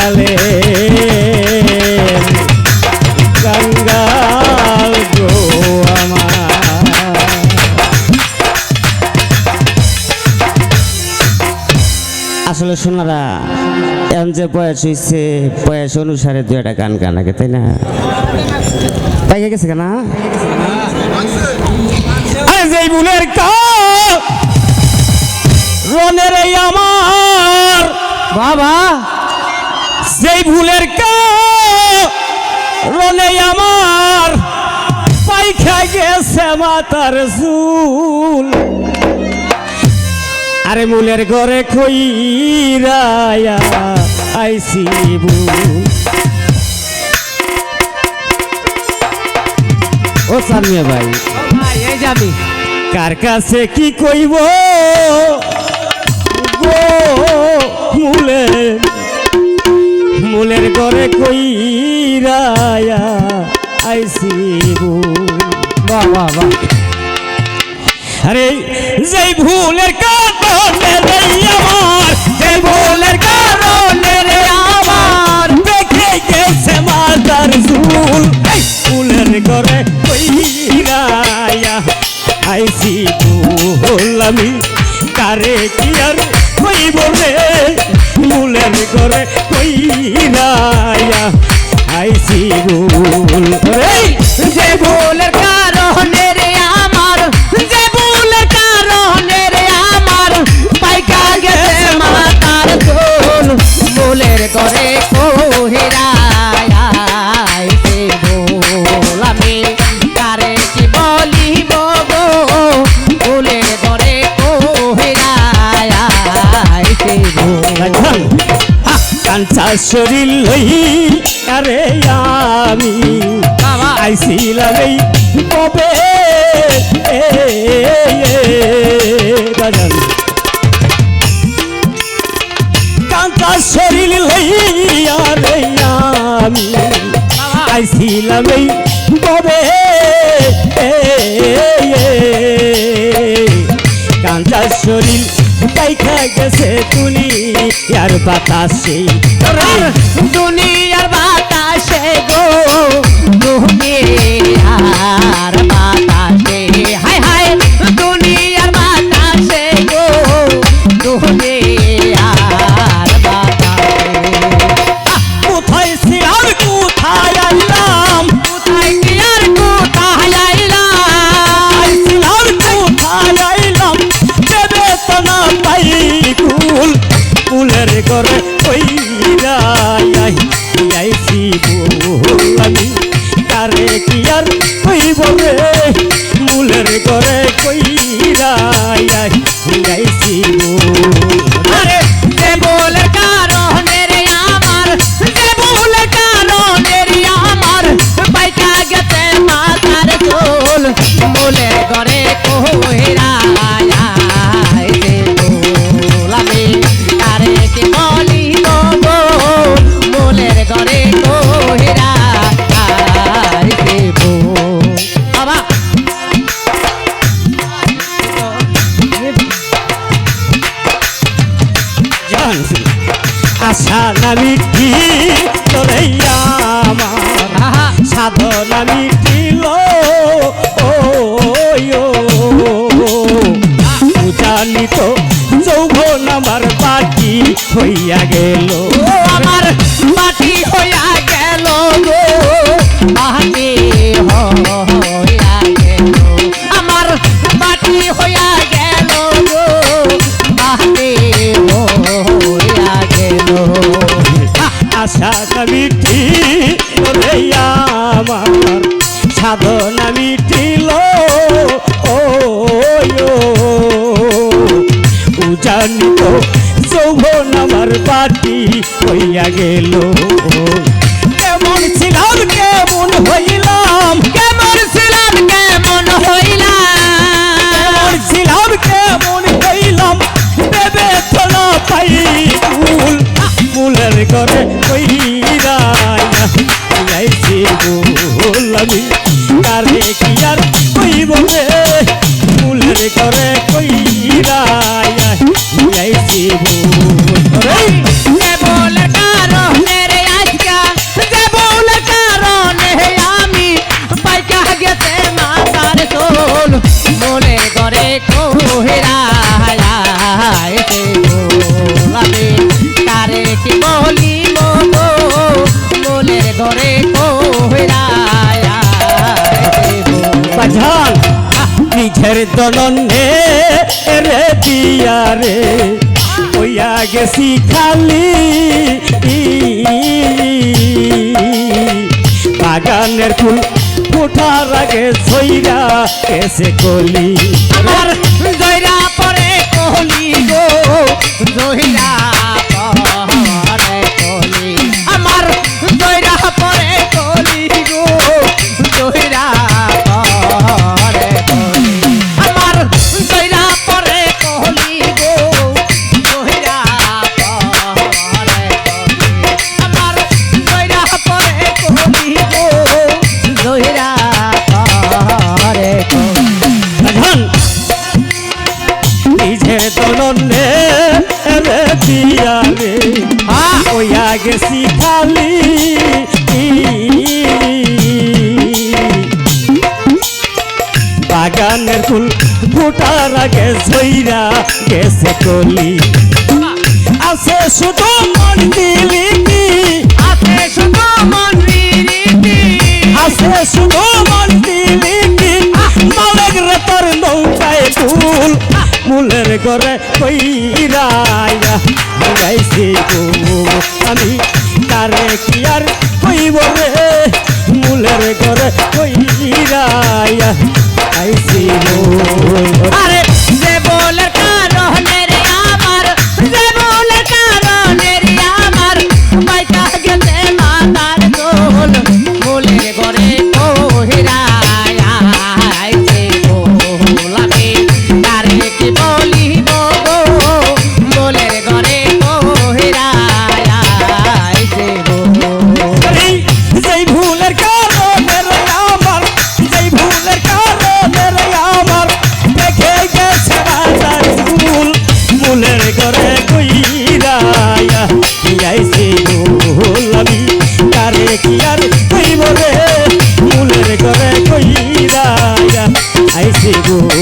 গঙ্গালে, গঙ্গাল গো আমার। আসলে শোনারা এখন যে বয়স হয়েছে বয়স অনুসারে দু একটা গান গান আগে তাই না? তাই গেছে কেনা? রনের আমার, বাবা। যেই ভুলের কা আমার পাইখা গেছে মাতার চুল। আরে মূলের ঘরে কইরায়া আইসি ভুল। ও সামিয়া ভাই ভাই যাবি কার কাছে কি কইব গো মূলের মূলের ঘরে কইরায়া আইসি বাহ বাহ বাহ। আরে, যেই ভুলের কারণে রে আমার, যেই ভুলের কারণে রে আমার, দেখে গেছে মাতার ঝুল এই ফুলের ঘরে কইরায়া আইসি ভুল কারে কি আর কইব রে? ফুলের ঘরে কইরায়া আইসি ভুল যে ভুলের কারণে রে শরীর লই আরে আমি। আইছিলাম এই কবে। কাঞ্চা শরীর লই আরে আমি আইছিলাম এই কবে এ, শরীর পাইখা গেছে আর বাতাসে। দুনিয়ার বাতাসে গো তুমি বাতাসে আইছি বল আমি কারে কি আর কইব রে? মূলের করে কইরা আইছি আরে সাধনা মিটিল ও জানি তো যৌবন আমার বাকি হইয়া গেল। দিল ও উজানিত যৌবন আমার পাটি হইয়া গেল। কেমন ছিলাম কেমন হইলাম কেমন ছিলাম কেমন হইলাম? ছিলাম কেমন হইলাম বেবে তোলা পাই ফুল ফুলের ঘরে তোরে কইরা আইছি ভূত রে। ওই দলন রে দিয়া রে হইয়া গেছি খালি। বাগানের ফুল ফুটার আগে সইরা এসে কলি। জয়রা পরে কলি গো, জয়রা আছি খালি বাগানের ফুল ফুটার আগে ঝইরা গেছে কলি। আছে শুধু মন্দিরিটি। আছে শুধু মন্দিরিটি। আছে শুধু মন্দিরিটি। মালের রেতার নৌকায় ফুল মুলের ঘরে কইরা দেবো